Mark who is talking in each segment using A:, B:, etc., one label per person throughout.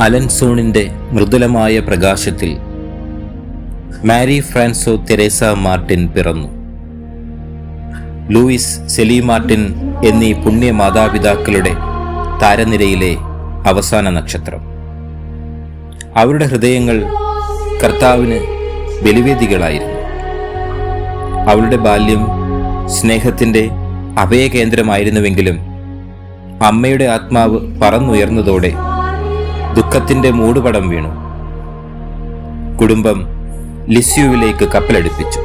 A: അലൻസോണിന്റെ മൃദുലമായ പ്രകാശത്തിൽ Marie Francoise Therese Martin പിറന്നു. ലൂയിസ് സെലി മാർട്ടിൻ എന്നീ പുണ്യ മാതാപിതാക്കളുടെ താരനിരയിലെ അവസാന നക്ഷത്രം. അവരുടെ ഹൃദയങ്ങൾ കർത്താവിന് ബലിവേദികളായിരുന്നു. അവളുടെ ബാല്യം സ്നേഹത്തിന്റെ അഭയകേന്ദ്രമായിരുന്നുവെങ്കിലും അമ്മയുടെ ആത്മാവ് പറന്നുയർന്നതോടെ ദുഃഖത്തിന്റെ മൂടുപടം വീണു. കുടുംബം ലിസ്യുവിലേക്ക് കപ്പലടുപ്പിച്ചു.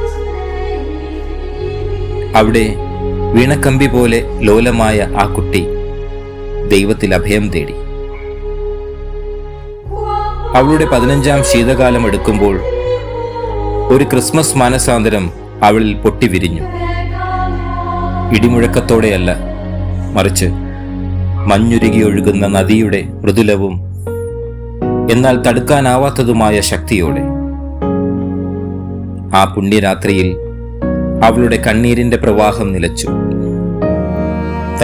A: അവിടെ വീണക്കമ്പി പോലെ ലോലമായ ആ കുട്ടി ദൈവത്തിൽ അഭയം തേടി. അവളുടെ പതിനഞ്ചാം ശീതകാലം എടുക്കുമ്പോൾ ഒരു ക്രിസ്മസ് മാനസാന്തരം അവളിൽ പൊട്ടിവിരിഞ്ഞു. ഇടിമുഴക്കത്തോടെയല്ല മറിച്ച് മഞ്ഞുരുകി ഒഴുകുന്ന നദിയുടെ മൃദുലവും എന്നാൽ തടുക്കാനാവാത്തതുമായ ശക്തിയോടെ. ആ പുണ്യരാത്രിയിൽ അവളുടെ കണ്ണീരിന്റെ പ്രവാഹം നിലച്ചു.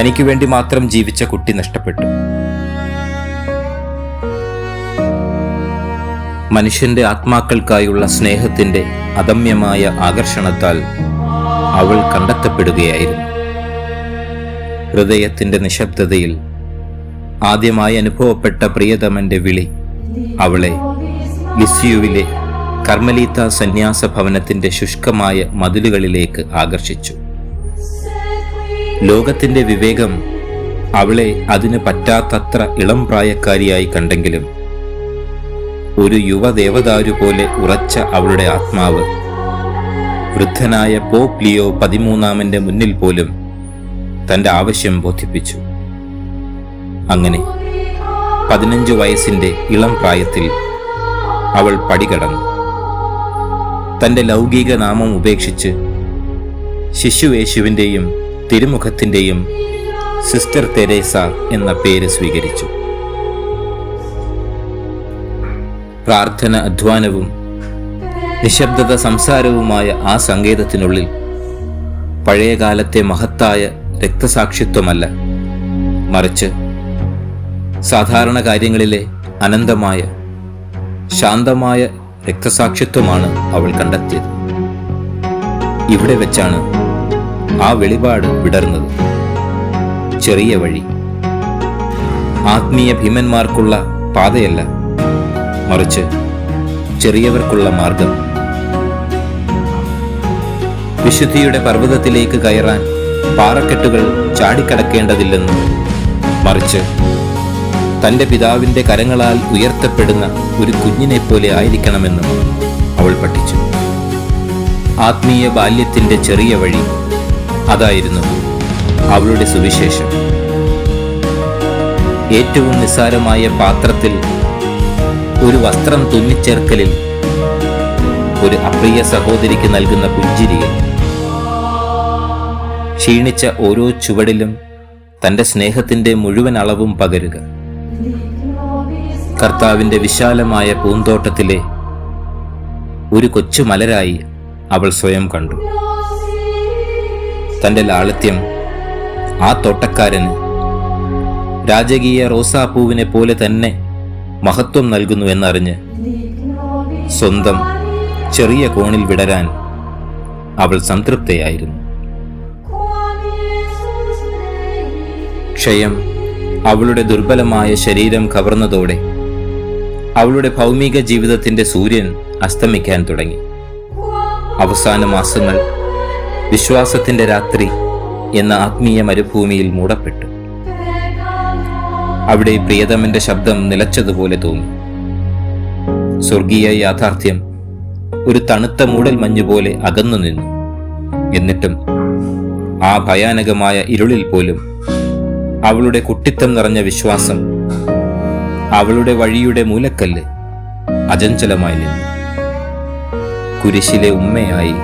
A: തനിക്ക് വേണ്ടി മാത്രം ജീവിച്ച കുട്ടി നഷ്ടപ്പെട്ടു. മനുഷ്യന്റെ ആത്മാക്കൾക്കായുള്ള സ്നേഹത്തിന്റെ അദമ്യമായ ആകർഷണത്താൽ അവൾ കണ്ടെത്തപ്പെടുകയായിരുന്നു. ഹൃദയത്തിന്റെ നിശബ്ദതയിൽ ആദ്യമായി അനുഭവപ്പെട്ട പ്രിയതമന്റെ വിളി അവളെ ലിസിയുവിലെ കർമ്മലീത്ത സന്യാസ ഭവനത്തിന്റെ ശുഷ്കമായ മതിലുകളിലേക്ക് ആകർഷിച്ചു. ലോകത്തിന്റെ വിവേകം അവളെ അതിന് പറ്റാത്തത്ര ഇളം പ്രായക്കാരിയായി കണ്ടെങ്കിലും ഒരു യുവദേവദാരു പോലെ ഉറച്ച അവളുടെ ആത്മാവ് വൃദ്ധനായ പോപ്പ് ലിയോ പതിമൂന്നാമന്റെ മുന്നിൽ പോലും തന്റെ ആവശ്യം ബോധിപ്പിച്ചു. അങ്ങനെ പതിനഞ്ചു വയസ്സിന്റെ ഇളം പ്രായത്തിൽ അവൾ പടികടന്നു. തന്റെ ലൗകിക നാമം ഉപേക്ഷിച്ച് ശിശുവേശുവിന്റെയും തിരുമുഖത്തിന്റെയും സിസ്റ്റർ തെരേസ എന്ന പേര് സ്വീകരിച്ചു. പ്രാർത്ഥന അധ്വാനവും നിശബ്ദത സംസാരവുമായ ആ സങ്കേതത്തിനുള്ളിൽ പഴയകാലത്തെ മഹത്തായ രക്തസാക്ഷിത്വമല്ല മറിച്ച് സാധാരണ കാര്യങ്ങളിലെ അനന്തമായ ശാന്തമായ രക്തസാക്ഷിത്വമാണ് അവൾ കണ്ടെത്തിയത്. ഇവിടെ വെച്ചാണ് ആ വെളിപാട് വിടർന്നത്. ചെറിയ വഴി. ആത്മീയ ഭീമന്മാർക്കുള്ള പാതയല്ല. മറിച്ച് ചെറിയവർക്കുള്ള മാർഗം. വിശുദ്ധിയുടെ പർവതത്തിലേക്ക് കയറാൻ പാറക്കെട്ടുകൾ ചാടിക്കടക്കേണ്ടതില്ലെന്നും മറിച്ച് തന്റെ പിതാവിന്റെ കരങ്ങളാൽ ഉയർത്തപ്പെടുന്ന ഒരു കുഞ്ഞിനെ പോലെ ആയിരിക്കണമെന്നും അവൾ പഠിച്ചു. ആത്മീയ ബാല്യത്തിന്റെ ചെറിയ വഴി അതായിരുന്നു അവളുടെ സുവിശേഷം. ഏറ്റവും നിസ്സാരമായ പാത്രത്തിൽ ഒരു വസ്ത്രം തുന്നിച്ചേർക്കലിൽ ഒരു അപ്രിയ സഹോദരിക്ക് നൽകുന്ന പുഞ്ചിരിയിൽ ക്ഷീണിച്ച ഓരോ ചുവടിലും തന്റെ സ്നേഹത്തിന്റെ മുഴുവൻ അളവും പകരുക. കർത്താവിന്റെ വിശാലമായ പൂന്തോട്ടത്തിലെ ഒരു കൊച്ചു മലരായി അവൾ സ്വയം കണ്ടു. തന്റെ ലാളിത്യം ആ തോട്ടക്കാരന് രാജകീയ റോസാപ്പൂവിനെ പോലെ തന്നെ മഹത്വം നൽകുന്നു എന്നറിഞ്ഞ് സ്വന്തം ചെറിയ കോണിൽ വിടരാൻ അവൾ സംതൃപ്തയായിരുന്നു. ക്ഷയം അവളുടെ ദുർബലമായ ശരീരം കവർന്നതോടെ അവളുടെ ഭൗമിക ജീവിതത്തിന്റെ സൂര്യൻ അസ്തമിക്കാൻ തുടങ്ങി. അവസാന മാസങ്ങൾ വിശ്വാസത്തിന്റെ രാത്രി എന്ന ആത്മീയ മരുഭൂമിയിൽ മൂടപ്പെട്ടു. അവിടെ പ്രിയതമന്റെ ശബ്ദം നിലച്ചതുപോലെ തോന്നി. സ്വർഗീയ യാഥാർത്ഥ്യം ഒരു തണുത്ത മൂടൽ മഞ്ഞുപോലെ അകന്നു നിന്നു. എന്നിട്ടും ആ ഭയാനകമായ ഇരുളിൽ പോലും അവളുടെ കുട്ടിത്തം നിറഞ്ഞ വിശ്വാസം അവളുടെ വഴിയുടെ മൂലക്കല്ല് അചഞ്ചലമായി നിന്നു. കുരിശിലെ ഉമ്മയായി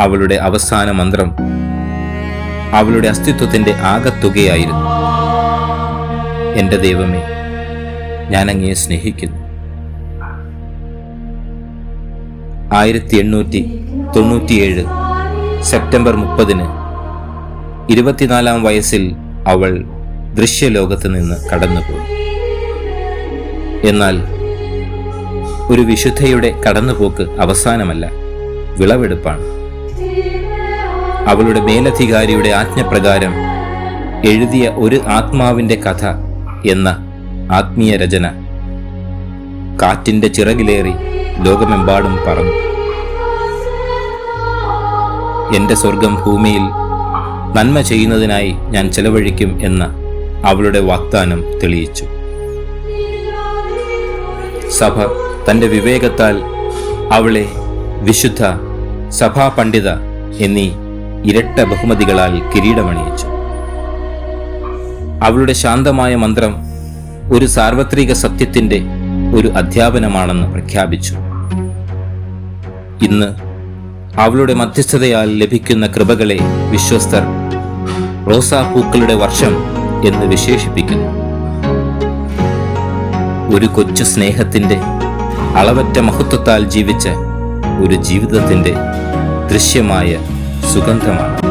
A: അവളുടെ അവസാന മന്ത്രം അവളുടെ അസ്തിത്വത്തിന്റെ ആകത്തുകയായിരുന്നു. എന്റെ ദൈവമേ ഞാൻ അങ്ങയെ സ്നേഹിക്കുന്നു. ആയിരത്തി എണ്ണൂറ്റി തൊണ്ണൂറ്റിയേഴ് സെപ്റ്റംബർ മുപ്പതിന് ഇരുപത്തിനാലാം വയസ്സിൽ അവൾ ദൃശ്യലോകത്ത് നിന്ന് കടന്നുപോയി. എന്നാൽ ഒരു വിശുദ്ധയുടെ കടന്നുപോക്ക് അവസാനമല്ല വിളവെടുപ്പാണ്. അവളുടെ മേലധികാരിയുടെ ആജ്ഞപ്രകാരം എഴുതിയ ഒരു ആത്മാവിന്റെ കഥ എന്ന ആത്മീയ രചന കാറ്റിന്റെ ചിറകിലേറി ലോകമെമ്പാടും പറന്നു. എന്റെ സ്വർഗം ഭൂമിയിൽ നന്മ ചെയ്യുന്നതിനായി ഞാൻ ചെലവഴിക്കും എന്ന അവളുടെ വാഗ്ദാനം തെളിയിച്ചു. സഭ തന്റെ വിവേകത്താൽ അവളെ വിശുദ്ധ സഭാ പണ്ഡിത എന്നീ ഇരട്ട ബഹുമതികളാൽ കിരീടമണിയിച്ചു. അവളുടെ ശാന്തമായ മന്ത്രം ഒരു സാർവത്രിക സത്യത്തിന്റെ ഒരു അധ്യാപനമാണെന്ന് പ്രഖ്യാപിച്ചു. ഇന്ന് അവളുടെ മധ്യസ്ഥതയാൽ ലഭിക്കുന്ന കൃപകളെ വിശ്വസ്തർ റോസാപ്പൂക്കളുടെ വർഷം എന്ന് വിശേഷിപ്പിക്കുന്നു. ഒരു കൊച്ചു സ്നേഹത്തിന്റെ അളവറ്റ മഹത്വത്താൽ ജീവിച്ച ഒരു ജീവിതത്തിന്റെ ദൃശ്യമായ സുഗന്ധമാണ്.